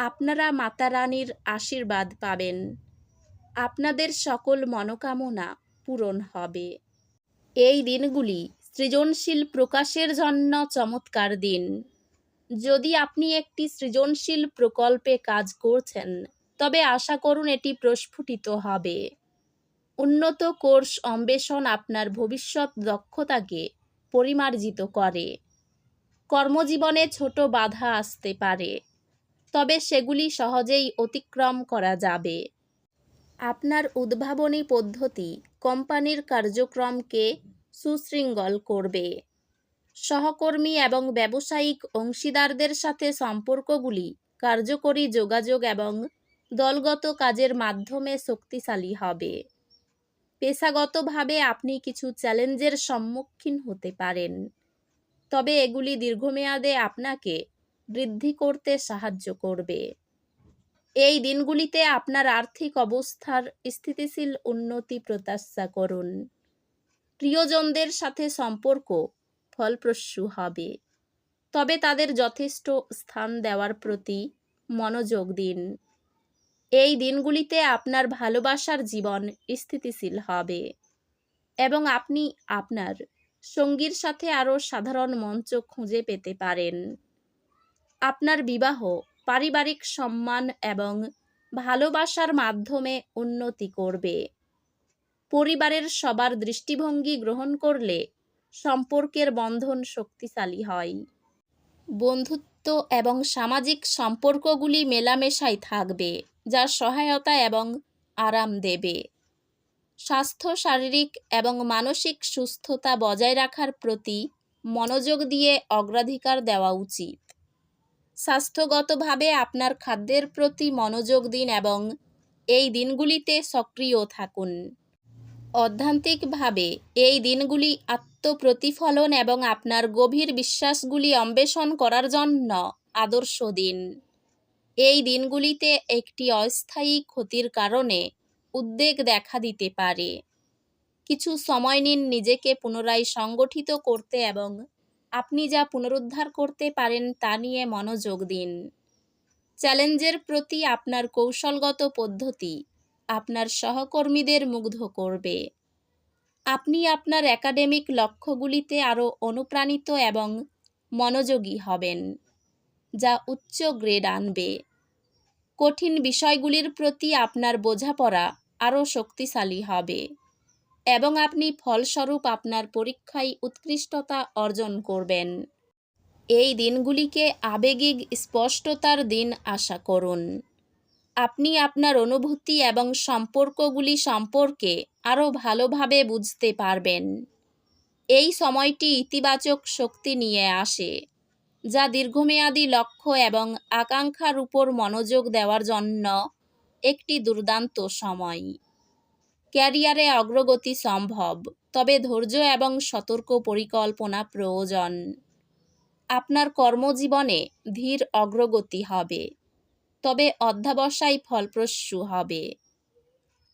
আপনারা মাতা রানীর আশীর্বাদ পাবেন। আপনাদের সকল মনোকামনা পূরণ হবে। এই দিনগুলি সৃজনশীল প্রকাশের জন্য চমৎকার দিন। যদি আপনি একটি সৃজনশীল প্রকল্পে কাজ করছেন, তবে আশা করুন এটি প্রস্ফুটিত হবে। উন্নত কোর্স অন্বেষণ আপনার ভবিষ্যৎ দক্ষতাকে পরিমার্জিত করে। কর্মজীবনে ছোট বাধা আসতে পারে। তবে সেগুলি সহজেই অতিক্রম করা যাবে। আপনার উদ্ভাবনী পদ্ধতি কোম্পানির কার্যক্রমকে সুশৃঙ্গল করবে। সহকর্মী এবং ব্যবসায়িক অংশীদারদের সাথে সম্পর্কগুলি কার্যকরী যোগাযোগ এবং দলগত কাজের মাধ্যমে শক্তিশালী হবে। পেশাগতভাবে আপনি কিছু চ্যালেঞ্জের সম্মুখীন হতে পারেন। তবে এগুলি দীর্ঘমেয়াদে আপনাকে বৃদ্ধি করতে সাহায্য করবে। এই দিনগুলিতে আপনার আর্থিক অবস্থার স্থিতিশীল উন্নতি প্রত্যাশা করুন। প্রিয়জনদের সাথে সম্পর্ক ফলপ্রসূ হবে। তবে তাদের যথেষ্ট স্থান দেওয়ার প্রতি মনোযোগ দিন। এই দিনগুলিতে আপনার ভালোবাসার জীবন স্থিতিশীল হবে এবং আপনি আপনার সঙ্গীর সাথে আরও সাধারণ মঞ্চ খুঁজে পেতে পারেন। আপনার বিবাহ, পারিবারিক সম্মান এবং ভালোবাসার মাধ্যমে উন্নতি করবে। পরিবারের সবার দৃষ্টিভঙ্গি গ্রহণ করলে সম্পর্কের বন্ধন শক্তিশালী হয়। বন্ধুত্ব এবং সামাজিক সম্পর্কগুলি মেলামেশাই থাকবে, যা সহায়তা এবং আরাম দেবে। স্বাস্থ্য, শারীরিক এবং মানসিক সুস্থতা বজায় রাখার প্রতি মনোযোগ দিয়ে অগ্রাধিকার দেওয়া উচিত। স্বাস্থ্যগতভাবে আপনার খাদ্যের প্রতি মনোযোগ দিন এবং এই দিনগুলিতে সক্রিয় থাকুন। অধ্যান্তিকভাবে, এই দিনগুলি আত্মপ্রতিফলন এবং আপনার গভীর বিশ্বাসগুলি অন্বেষণ করার জন্য আদর্শ দিন। এই দিনগুলিতে একটি অস্থায়ী ক্ষতির কারণে উদ্বেগ দেখা দিতে পারে। কিছু সময় নিন নিজেকে পুনরায় সংগঠিত করতে এবং আপনি যা পুনরুদ্ধার করতে পারেন তা নিয়ে মনোযোগ দিন। চ্যালেঞ্জের প্রতি আপনার কৌশলগত পদ্ধতি আপনার সহকর্মীদের মুগ্ধ করবে। আপনি আপনার একাডেমিক লক্ষ্যগুলিতে আরও অনুপ্রাণিত এবং মনোযোগী হবেন, যা উচ্চ গ্রেড আনবে। কঠিন বিষয়গুলির প্রতি আপনার বোঝাপড়া আরও শক্তিশালী হবে। এবং আপনি ফলস্বরূপ আপনার পরীক্ষায় উৎকৃষ্টতা অর্জন করবেন। এই দিনগুলিকে আবেগিক স্পষ্টতার দিন আশা করুন। আপনি আপনার অনুভূতি এবং সম্পর্কগুলি সম্পর্কে আরও ভালোভাবে বুঝতে পারবেন। এই সময়টি ইতিবাচক শক্তি নিয়ে আসে, যা দীর্ঘমেয়াদী লক্ষ্য এবং আকাঙ্ক্ষার উপর মনোযোগ দেওয়ার জন্য একটি দুর্দান্ত সময়। ক্যারিয়ারে অগ্রগতি সম্ভব, তবে ধৈর্য এবং সতর্ক পরিকল্পনা প্রয়োজন। আপনার কর্মজীবনে ধীর অগ্রগতি হবে, তবে অধ্যাবসায় ফলপ্রসূ হবে।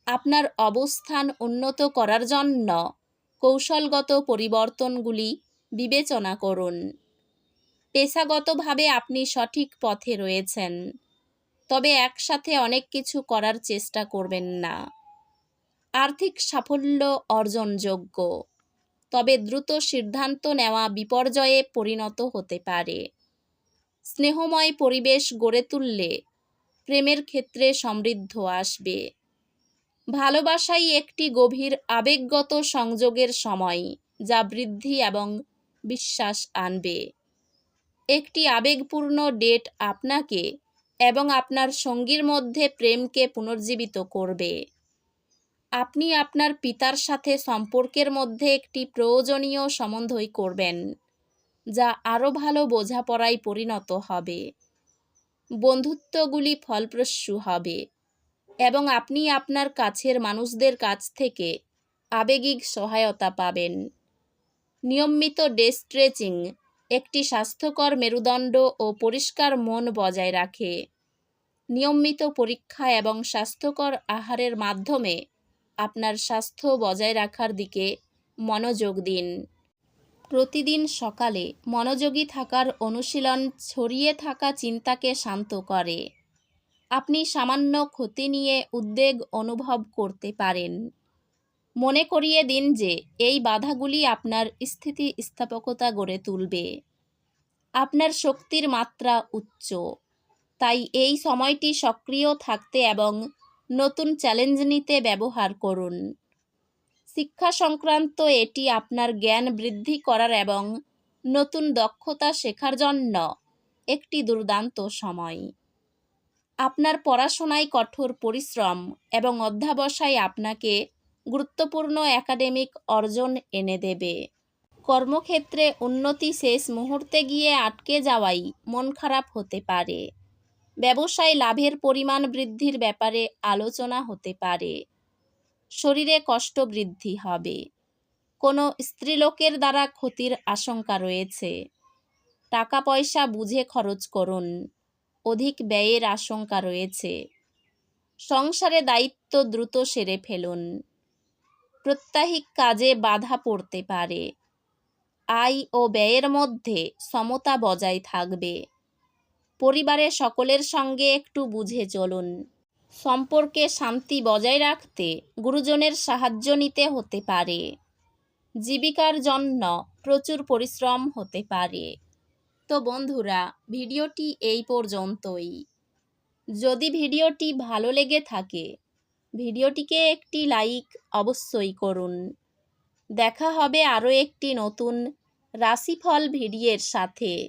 আপনার অবস্থান উন্নত করার জন্য কৌশলগত পরিবর্তনগুলি বিবেচনা করুন। পেশাগতভাবে আপনি সঠিক পথে রয়েছেন, তবে একসাথে অনেক কিছু করার চেষ্টা করবেন না। আর্থিক সাফল্য অর্জনযোগ্য। তবে দ্রুত সিদ্ধান্ত নেওয়া বিপর্যয়ে পরিণত হতে পারে। স্নেহময় পরিবেশ গড়ে তুললে প্রেমের ক্ষেত্রে সমৃদ্ধ আসবে। ভালোবাসাই একটি গভীর আবেগগত সংযোগের সময় যা বৃদ্ধি এবং বিশ্বাস আনবে। একটি আবেগপূর্ণ ডেট আপনাকে এবং আপনার সঙ্গীর মধ্যে প্রেমকে পুনর্জীবিত করবে। আপনি আপনার পিতার সাথে সম্পর্কের মধ্যে একটি প্রয়োজনীয় সম্বন্ধই করবেন, যা আরও ভালো বোঝাপড়ায় পরিণত হবে। বন্ধুত্বগুলি ফলপ্রসূ হবে এবং আপনি আপনার কাছের মানুষদের কাছ থেকে আবেগিক সহায়তা পাবেন। নিয়মিত ডে স্ট্রেচিং একটি স্বাস্থ্যকর মেরুদণ্ড ও পরিষ্কার মন বজায় রাখে। নিয়মিত পরীক্ষা এবং স্বাস্থ্যকর আহারের মাধ্যমে আপনার স্বাস্থ্য বজায় রাখার দিকে মনোযোগ দিন। প্রতিদিন সকালে মনোযোগী থাকার অনুশীলন ছড়িয়ে থাকা চিন্তাকে শান্ত করে। আপনি সামান্য ক্ষতি নিয়ে উদ্বেগ অনুভব করতে পারেন। মনে করিয়ে দিন যে এই বাধাগুলি আপনার স্থিতিস্থাপকতা গড়ে তুলবে। আপনার শক্তির মাত্রা উচ্চ। তাই এই সময়টি সক্রিয় থাকতে এবং নতুন চ্যালেঞ্জ নিতে ব্যবহার করুন। শিক্ষা সংক্রান্ত এটি আপনার জ্ঞান বৃদ্ধি করার এবং নতুন দক্ষতা শেখার জন্য একটি দুর্দান্ত সময়। আপনার পড়াশোনায় কঠোর পরিশ্রম এবং অধ্যাবসায় আপনাকে গুরুত্বপূর্ণ একাডেমিক অর্জন এনে দেবে। কর্মক্ষেত্রে উন্নতি শেষ মুহূর্তে গিয়ে আটকে যাওয়াই মন খারাপ হতে পারে। ব্যবসায় লাভের পরিমাণ বৃদ্ধির ব্যাপারে আলোচনা হতে পারে। শরীরে কষ্ট বৃদ্ধি হবে। কোনো স্ত্রীলোকের দ্বারা ক্ষতির আশঙ্কা রয়েছে। টাকা পয়সা বুঝে খরচ করুন। অধিক ব্যয়ের আশঙ্কা রয়েছে। সংসারে দায়িত্ব দ্রুত সেরে ফেলুন। প্রত্যাহিক কাজে বাধা পড়তে পারে। আয় ও ব্যয়ের মধ্যে সমতা বজায় থাকবে। পরিবারের সকলের সঙ্গে একটু বুঝে চলুন। সম্পর্কে শান্তি বজায় রাখতে গুরুজনের সাহায্য নিতে হতে পারে। জীবিকার জন্য প্রচুর পরিশ্রম হতে পারে। তো বন্ধুরা, ভিডিওটি এই পর্যন্তই। যদি ভিডিওটি ভালো লেগে থাকে, ভিডিওটিকে একটি লাইক অবশ্যই করুন। দেখা হবে আরও একটি নতুন রাশিফল ভিডিওর সাথে।